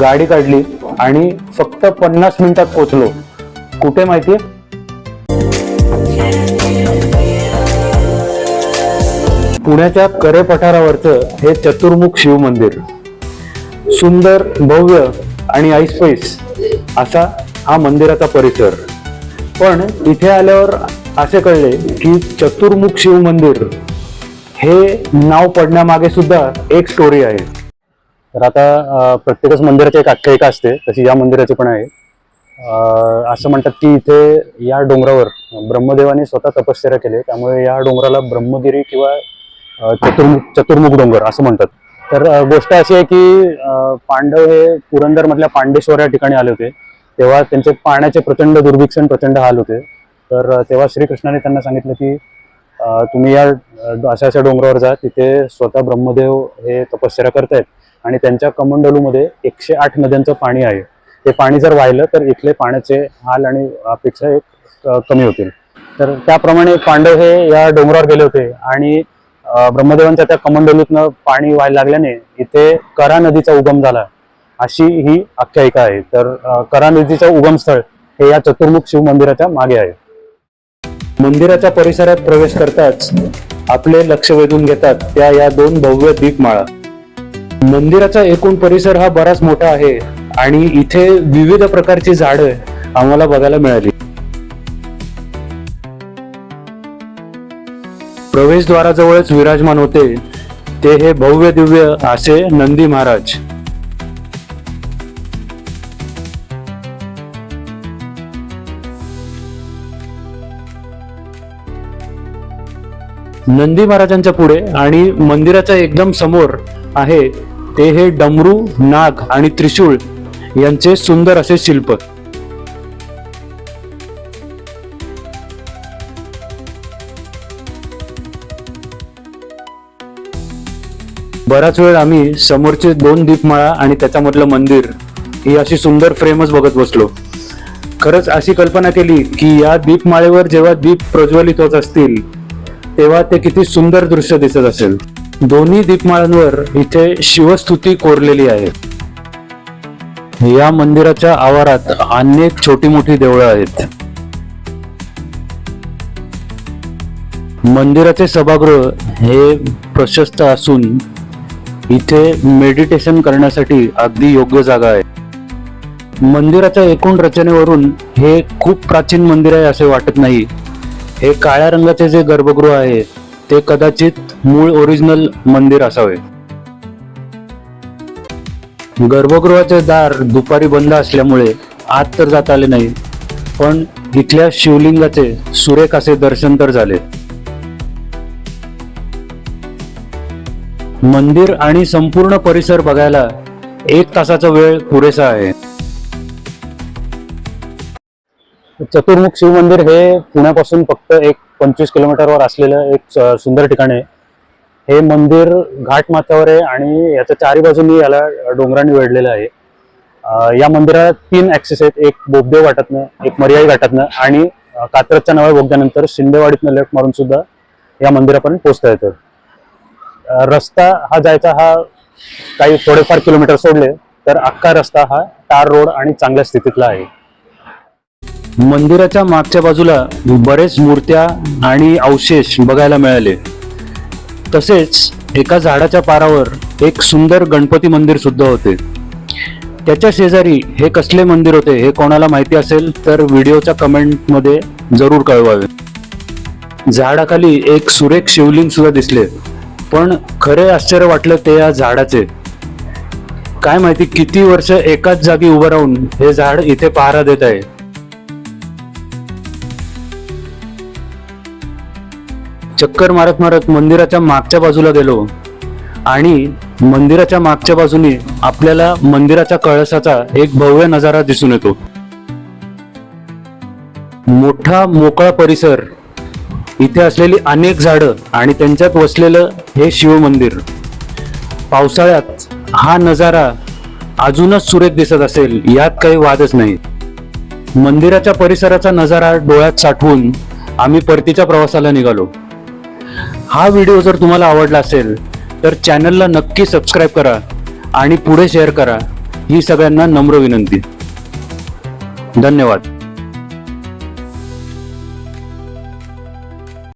गाडी काढली आणि फक्त पन्नास मिनिटात पोचलो कुठे माहितीये पुण्याच्या करे पठारावरचं हे चतुर्मुख शिव मंदिर. सुंदर भव्य आणि ऐसपैस असा हा मंदिराचा परिसर. पण इथे आल्यावर असे कळले की चतुर्मुख शिव मंदिर हे नाव पडण्यामागे सुद्धा एक स्टोरी आहे. तर आता प्रत्येकच मंदिराची एक आख्यायिका असते तशी या मंदिराची पण आहे. असं म्हणतात की इथे या डोंगरावर ब्रह्मदेवाने स्वतः तपश्चर्या केली त्यामुळे या डोंगराला ब्रह्मगिरी किंवा चतुर्मुख चतुर्मुख डोंगर असं म्हणतात. तर गोष्ट अशी आहे की पांडव हे पुरंदर मधल्या पांडेश्वर या ठिकाणी आले होते. तेव्हा त्यांचे पाण्याचे प्रचंड दुर्भिक्षण प्रचंड हाल होते. तर तेव्हा श्रीकृष्णाने त्यांना सांगितलं की तुम्ही या अशा अशा डोंगरावर जा तिथे स्वतः ब्रह्मदेव हे तपश्चर्या करतायत. आणि त्यांच्या कमंडलूमध्ये एकशे आठ नद्यांचं पाणी आहे. ते पाणी जर वाहिलं तर इथले पाण्याचे हाल आणि अपेक्षा एक कमी होतील. तर त्याप्रमाणे पांडव हे या डोंगरावर गेले होते आणि ब्रह्मदेवांच्या त्या कमंडलूतनं पाणी व्हायला लागल्याने इथे करा नदीचा उगम झाला. अशी ही आख्यायिका आहे. तर करा नदीचं उगमस्थळ हे या चतुर्मुख शिव मंदिराच्या मागे आहे. मंदिराच्या परिसरात प्रवेश करताच आपले लक्ष वेधून घेतात त्या या दोन भव्य दीपमाळा. मंदिराचा एकूण परिसर हा बराच मोठा आहे आणि इथे विविध प्रकारची झाडं आम्हाला बघायला मिळाली. प्रवेशद्वाराजवळच विराजमान होते. ते हे भव्य दिव्य असे नंदी महाराज. नंदी महाराजांच्या पुढे आणि मंदिराच्या एकदम समोर आहे ते हे डमरू नाग आणि त्रिशूळ यांचे सुंदर असे शिल्प. बराच वेळ आम्ही समोरचे दोन दीपमाळा आणि त्याच्यामधलं मंदिर ही अशी सुंदर फ्रेमच बघत बसलो. खरंच अशी कल्पना केली की या दीपमाळेवर जेव्हा दीप प्रज्वलित होत असतील तेव्हा ते किती सुंदर दृश्य दिसत असेल. दोन्ही दीपमाळांवर इथे शिवस्तुती कोरलेली आहे. या मंदिराच्या आवारात अनेक छोटी मोठी देवळं आहेत. मंदिराचे सभागृह हे प्रशस्त असून इथे मेडिटेशन करण्यासाठी अगदी योग्य जागा आहे. मंदिराच्या एकूण रचनेवरून हे खूप प्राचीन मंदिर आहे असे वाटत नाही. हे काळ्या रंगाचे जे गर्भगृह आहे ते कदाचित मूळ ओरिजिनल मंदिर असावे. गर्भगृहाचे दार दुपारी बंद असल्यामुळे आत तर जात आले नाही पण इथल्या शिवलिंगाचे सुरेख असे दर्शन तर झाले. मंदिर आणि संपूर्ण परिसर बघायला एक तासाचा वेळ पुरेसा आहे. चतुर्मुख शिव मंदिर हे पुण्यापासून फक्त एक पंचवीस किलोमीटरवर असलेलं एक सुंदर ठिकाण आहे. हे मंदिर घाट माथ्यावर आहे आणि याच्या चारी बाजूनी याला डोंगराने वेढलेलं आहे. या मंदिरात तीन ऍक्सेस आहेत. एक बोबदेव घाटातनं एक मर्याई घाटातनं आणि कात्रजच्या नव्या बोगद्यानंतर शिंदेवाडीतनं लेफ्ट मारून सुद्धा या मंदिरापर्यंत पोहोचता येतं. रस्ता हा जायचा हा काही थोडेफार किलोमीटर सोडले तर अख्खा रस्ता हा टार रोड आणि चांगल्या स्थितीतला आहे. मंदिराच्या मागच्या बाजूला बरेच मूर्त्या आणि अवशेष बघायला मिळाले. तसेच एका झाडाच्या पारावर एक सुंदर गणपती मंदिर सुद्धा होते. त्याच्या शेजारी हे कसले मंदिर होते हे कोणाला माहिती असेल तर व्हिडिओच्या कमेंटमध्ये जरूर कळवावे. झाडाखाली एक सुरेख शिवलिंग सुद्धा दिसले. पण खरे आश्चर्य वाटलं ते या झाडाचे. काय माहिती किती वर्ष एकाच जागी उभं राहून हे झाड इथे पहारा देत आहे. चक्कर मारत मारत मंदिराच्या मागच्या बाजूला गेलो. आणि मंदिराच्या मागच्या बाजूने आपल्याला मंदिराच्या कळसाचा एक भव्य नजारा दिसून येतो. मोठा मोकळा परिसर इथे असलेली अनेक झाडं आणि त्यांच्यात वसलेलं हे शिव मंदिर. पावसाळ्यात हा नजारा अजूनच सुरेख दिसत असेल यात काही वादच नाही. मंदिराच्या परिसराचा नजारा डोळ्यात साठवून आम्ही परतीच्या प्रवासाला निघालो. हा व्हिडिओ जर तुम्हाला आवडला असेल तर चॅनलला नक्की सबस्क्राईब करा आणि पुढे शेअर करा. ही सगळ्यांना नम्र विनंती. धन्यवाद.